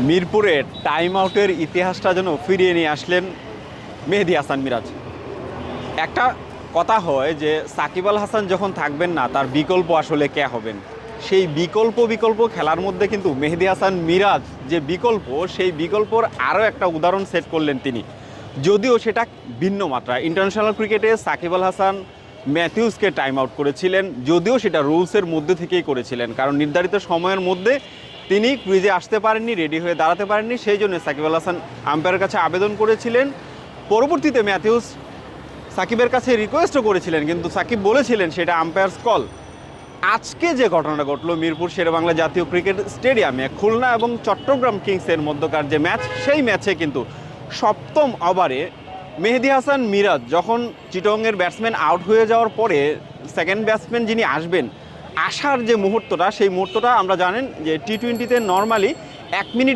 মিরপুরে টাইম আউটের ইতিহাসটা যেন ফিরিয়ে নিয়ে আসলেন মেহেদি হাসান মিরাজ। একটা কথা হয় যে, সাকিব আল হাসান যখন থাকবেন না, তার বিকল্প আসলে কে হবেন? সেই বিকল্প বিকল্প খেলার মধ্যে কিন্তু মেহেদি হাসান মিরাজ যে বিকল্প, সেই বিকল্পর আরও একটা উদাহরণ সেট করলেন তিনি। যদিও সেটা ভিন্ন মাত্রা। ইন্টারন্যাশনাল ক্রিকেটে সাকিব আল হাসান ম্যাথিউসকে টাইম আউট করেছিলেন, যদিও সেটা রুলসের মধ্যে থেকেই করেছিলেন। কারণ নির্ধারিত সময়ের মধ্যে তিনি ক্রিজে আসতে পারেননি, রেডি হয়ে দাঁড়াতে পারেননি, সেই জন্য সাকিব আল হাসান আম্পায়ারের কাছে আবেদন করেছিলেন। পরবর্তীতে ম্যাথিউস সাকিবের কাছে রিকোয়েস্টও করেছিলেন, কিন্তু সাকিব বলেছিলেন সেটা আম্পায়ার্স কল আজকে যে ঘটনাটা ঘটলো মিরপুর শেরেবাংলা জাতীয় ক্রিকেট স্টেডিয়ামে, খুলনা এবং চট্টগ্রাম কিংসের মধ্যকার যে ম্যাচ, সেই ম্যাচে কিন্তু সপ্তম ওভারে মেহেদি হাসান মিরাজ যখন চিটংয়ের ব্যাটসম্যান আউট হয়ে যাওয়ার পরে সেকেন্ড ব্যাটসম্যান যিনি আসবেন আসার যে মুহূর্তটা সেই মুহূর্তটা আমরা জানেন যে টি টোয়েন্টিতে নর্মালি এক মিনিট